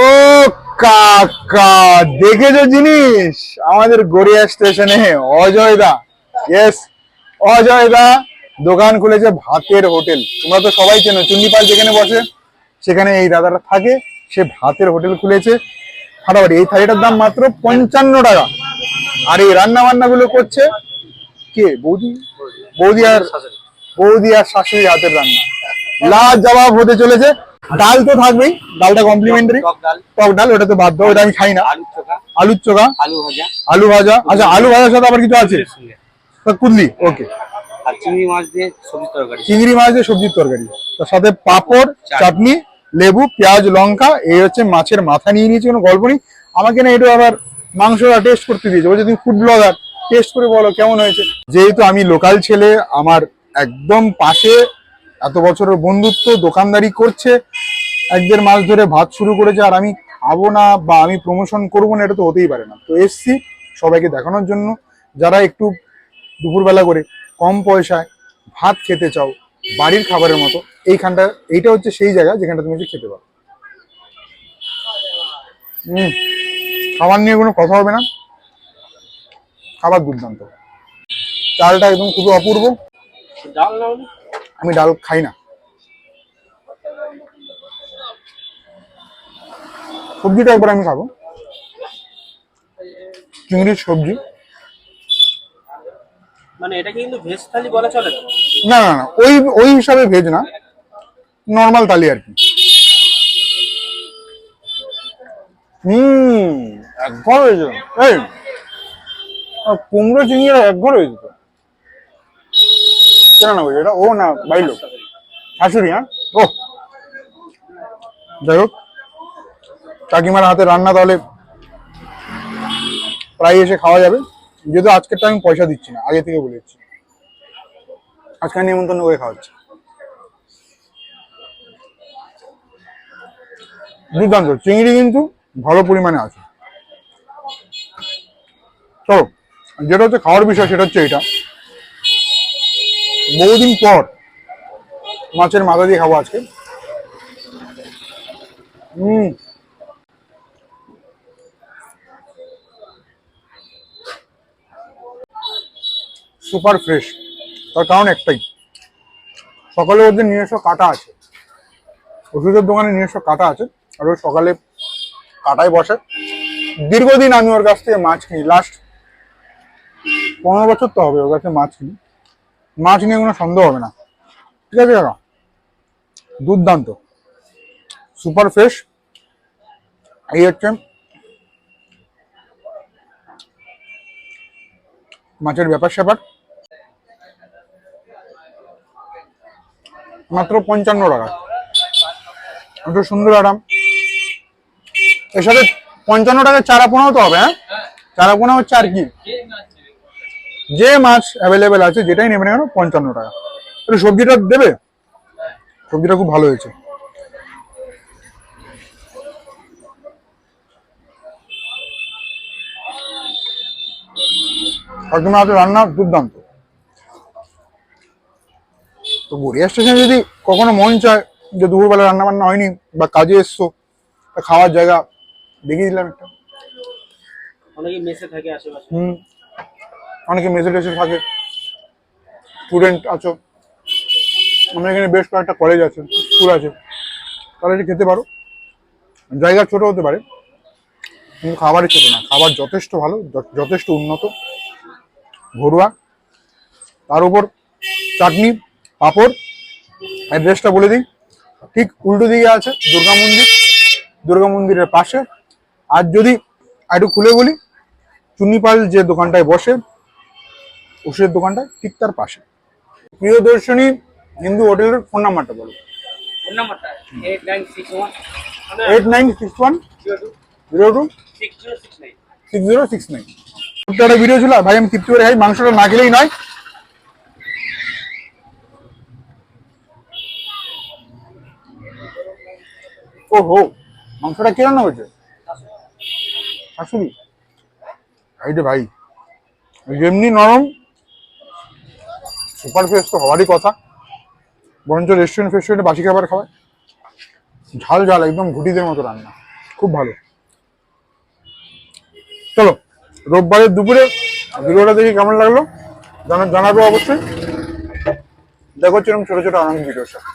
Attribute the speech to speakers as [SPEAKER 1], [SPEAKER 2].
[SPEAKER 1] ও কাকা, দেখেছ জিনিস? আমাদের গড়িয়া স্টেশনে অজয় দা ইয়েস অজয় দা দোকান খুলেছে ভাতের হোটেল। তোমরা তো সবাই চেনো চুন্নিপাল যেখানে বসে, সেখানে এই দাদাটা থাকে, সে ভাতের হোটেল খুলেছে। ফাটাফাটি, এই থালিটার দাম মাত্র পঞ্চান্ন টাকা। আর এই রান্না বান্না গুলো করছে কে? বৌদি? বৌদি আর বৌদি আর শাশুড়ি হাতের রান্না। লাজ জবাব হতে চলেছে। ডাল তো থাকবেই ডালটা কমপ্লিমেন্টারি
[SPEAKER 2] টক ডাল।
[SPEAKER 1] ওটা তো বাধ্য ওটা আমি খাই না। আলুর চোখা।
[SPEAKER 2] আলু ভাজা।
[SPEAKER 1] আলু ভাজা? আচ্ছা আলু ভাজার সাথে আবার কিছু আছে? কুদলি ওকে।
[SPEAKER 2] আর চিংড়ি মাছ দিয়ে সবজি তরকারি।
[SPEAKER 1] চিংড়ি মাছ দিয়ে সবজির তরকারি। তার সাথে পাঁপড় চাটনি। লেবু পেঁয়াজ লঙ্কা এই হচ্ছে মাছের মাথা নিয়ে নিয়েছি কোনো গল্প নেই। আমাকে না এটা আবার মাংসটা টেস্ট করতে দিয়েছে। বলছে তুমি ফুড ব্লগার টেস্ট করে বলো কেমন হয়েছে? যেহেতু আমি লোকাল ছেলে আমার একদম পাশে এত বছরের বন্ধুত্ব, দোকানদারি করছে, এক দেড় মাস ধরে ভাত শুরু করেছে, আর আমি খাব না বা আমি প্রমোশন করব না, এটা তো হতেই পারে না। তো এসছি সবাইকে দেখানোর জন্য। যারা একটু দুপুরবেলা করে কম পয়সায় ভাত খেতে চাও, বাড়ির খাবারের মতো, এইখানটা, এইটা হচ্ছে সেই জায়গা যেখানটা তুমি খেতে পারো। হুম, খাবার নিয়ে কোনো কথা হবে না। খাবার দুর্দান্ত। চালটা একদম খুবই অপূর্ব।
[SPEAKER 2] ডাল
[SPEAKER 1] আমি ডাল খাই না। সবজিটা একবার আমি খাব। চিংড়ির সবজি।
[SPEAKER 2] মানে এটা কিন্তু ভেজ থালি বলা চলে
[SPEAKER 1] না? না না ওই ওই হিসাবে ভেজ না। নর্মাল থালি আর কি। হুম এক ঘর এই কুমড়ো চিংড়ি এক ঘর হয়েছে তো কেন না এটা? ও না, বাড়ির শাশুড়ি হ্যাঁ? ও। যাই হোক, কাকিমার হাতে রান্না তাহলে প্রায় এসে খাওয়া যাবে। যেহেতু আজকেরটা আমি পয়সা দিচ্ছি না, আগে থেকে বলে দিচ্ছি। আজকে নিমন্ত্রণ করে খাওয়াচ্ছি। দুর্দান্ত, চিংড়ি কিন্তু ভালো পরিমাণে আছে। চলো, যেটা হচ্ছে খাওয়ার বিষয়, সেটা হচ্ছে এটা। বহুদিন পর মাছের মাথা দিয়ে খাব আজকে। হুম। সুপার ফ্রেশ, তার কারণ একটাই। সকালে ওদের নিজস্ব কাটা আছে, ওষুধের দোকানে নিজস্ব কাটা আছে, আর ও সকালে কাটায় বসে। দীর্ঘদিন আমি ওর কাছ থেকে মাছ কিনি। লাস্ট পনেরো বছর তো হবে ওর কাছে মাছ কিনি। মাছ নিয়ে কোনো সন্দেহ হবে না। ঠিক আছে কাকা দুর্দান্ত। সুপার ফ্রেশ এই হচ্ছে মাছের ব্যাপার স্যাপার। মাত্র পঞ্চান্ন টাকা। একটু সুন্দর আরাম। এর সাথে পঞ্চান্ন টাকার চারা পোনাও তো হবে হ্যাঁ? চারা পোনা হচ্ছে আর কি? যে মাছ অ্যাভেলেবেল আছে যেটাই নেবে না কেন পঞ্চান্ন টাকা। একটু সবজিটা দেবে? সবজিটা খুব ভালো হয়েছে। কাকিমা হাতে রান্না দুর্দান্ত। তো গড়িয়া স্টেশনে যদি কখনো মন চায় যে দুপুরবেলা রান্না বান্না হয়নি বা কাজে এসছো খাওয়ার জায়গা দেখিয়ে দিলাম একটা।
[SPEAKER 2] অনেকে মেসে থাকে আশেপাশে।
[SPEAKER 1] হুম। অনেকে মেসে টেসে থাকে, স্টুডেন্ট আছো। আমরা এখানে বেশ কয়েকটা কলেজ আছে, স্কুল আছে। তাহলে এসে খেতে পারো। জায়গা ছোট হতে পারে, কিন্তু খাবারই ছোটো না। খাবার যথেষ্ট ভালো যথেষ্ট উন্নত, ঘরোয়া। তার উপর চাটনি, পাঁপড়, অ্যাড্রেসটা বলে দিই। ঠিক উল্টো দিকে আছে দুর্গা মন্দির। দুর্গা মন্দিরের পাশে। আর যদি একটু খুলে বলি, চুন্নিপাল যে দোকানটায় বসে ওষুধের দোকানটা ঠিক তার পাশে। প্রিয়দর্শনী হিন্দু হোটেলের ফোন নাম্বারটা বলো।
[SPEAKER 2] ফোন নাম্বারটা eight nine six one
[SPEAKER 1] eight nine six one
[SPEAKER 2] zero two six zero six nine
[SPEAKER 1] six zero six nine একটা ভিডিও ছিল ভাই আমি তৃপ্তি করে খাই মাংসটা না খেলেই নয়। ও হো মাংসটা কে রান্না হয়েছে শাশুড়ি। এই যে ভাই যেমনি নরম সুপার ফ্রেশ তো হওয়ারই কথা। বরঞ্চ রেস্টুরেন্ট ফেস্টুরেন্টে বাসি খাবার খাওয়ায়। ঝাল ঝাল, একদম ঘুটিদের মতো রান্না। খুব ভালো। চলো, রোববারের দুপুরে ভিডিওটা দেখি কেমন লাগল। জানা জানাব অবশ্যই। দেখো এরকম ছোটো ছোটো আনন্দ ভিডিও সাথে